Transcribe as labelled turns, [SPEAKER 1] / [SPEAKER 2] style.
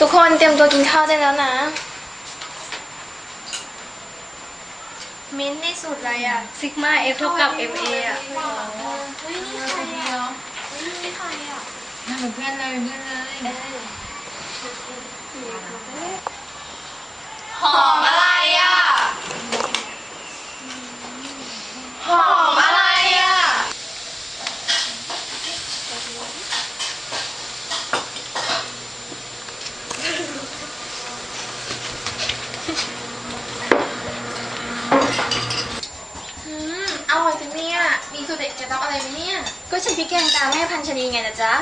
[SPEAKER 1] ทุกคนเตรียมตัวกินข้าวได้แล้วนะ
[SPEAKER 2] มิ้นท์นี่สูตรอะไรอะซิกมาเอฟเท่ากับเอฟเออะ
[SPEAKER 1] เฮ้ยนี่ใครอะเฮ้ยนี่ใครอะ
[SPEAKER 3] น่าเป็นเพื่อนเลยเพื่อนเลย
[SPEAKER 1] หอมอะไรอะ หอมอะไรอะ อืมอ ร่อยจังเนี่ย มีสูตรเด็ดเคล็ดลับอะไรไหมเนี่ย
[SPEAKER 2] ก็ฉันพริกแกงตามแม่พันชนีไงนะจ๊ะ